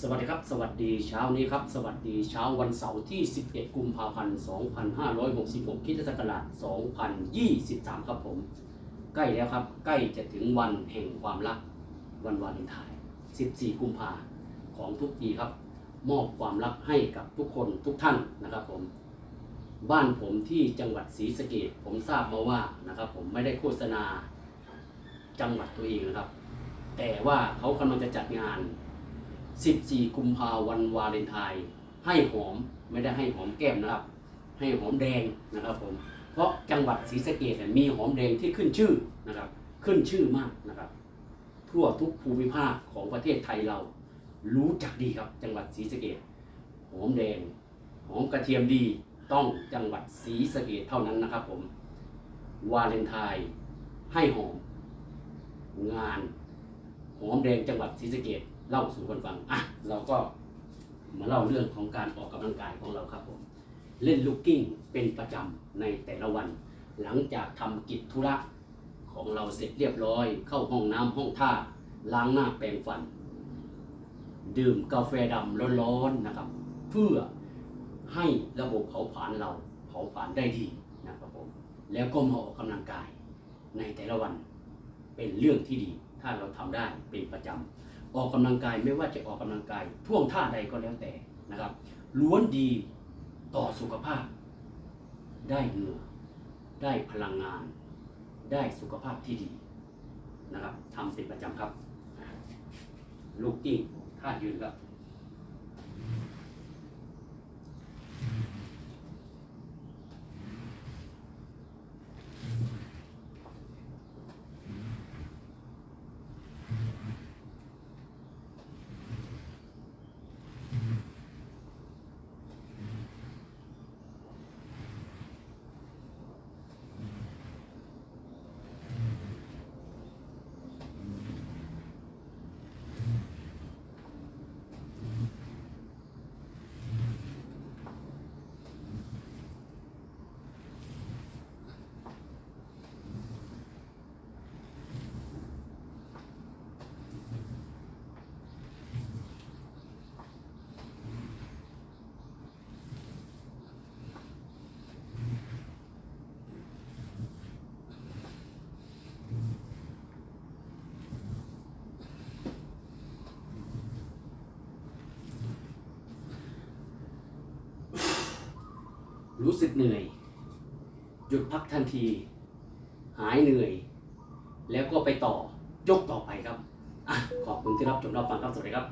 สวัสดีครับ สวัสดีเช้านี้ครับ สวัสดีเช้าวันเสาร์ที่ 11 กุมภาพันธ์ 2566คริสตศักราช2023 ครับผม ใกล้แล้วครับ ใกล้จะถึงวันแห่งความรัก วันวาเลนไทน์ 14 กุมภาของทุกปีครับ มอบความรักให้กับทุกคนทุกท่านนะครับผม บ้านผมที่จังหวัดศรีสะเกดผมทราบมาว่านะครับผมไม่ได้โฆษณาจังหวัดตัวเองนะครับ แต่ว่าเขากำลังจะจัดงาน 14 กุมภาวันวาเลนไทน์ให้หอมไม่ได้ให้หอมแก้มนะครับ ให้หอมแดงนะครับผมเพราะจังหวัดศรีสะเกดมีหอมแดงที่ขึ้นชื่อนะครับ ขึ้นชื่อมากนะครับ ทั่วทุกภูมิภาคของประเทศไทยเรา รู้จักดีครับ จังหวัดศรีสะเกดหอมแดงหอมกระเทียมดีต้องจังหวัดศรีสะเกดเท่านั้นนะครับผมวาเลนไทน์ให้หอม งานหอมแดงจังหวัดศรีสะเกด เล่าสู่กันฟังอะเราก็มาเล่าเรื่องของการออกกำลังกายของเราครับผมเล่นลูกกิ้งเป็นประจำในแต่ละวัน หลังจากทำกิจธุระของเราเสร็จเรียบร้อย เข้าห้องน้ำห้องท่าล้างหน้าแปรงฟัน ดื่มกาแฟดำร้อนๆนะครับ เพื่อให้ระบบเผาผลาญเราเผาผลาญได้ดีนะครับผมแล้วก็มาออกกำลังกายในแต่ละวันเป็นเรื่องที่ดี ถ้าเราทำได้เป็นประจำ ออกกำลังกายไม่ว่าจะออกกำลังกายท่วงท่าใดก็แล้วแต่นะครับ ล้วนดีต่อสุขภาพ ได้เหงื่อได้พลังงาน ได้สุขภาพที่ดีนะครับทำเป็นประจำครับ ลูกกิ้งท่ายืนครับ รู้สึกเหนื่อย หยุดพักทันที หายเหนื่อย แล้วก็ไปต่อยกต่อไปครับอะขอบคุณที่รับชมรับฟังครับสวัสดีครับ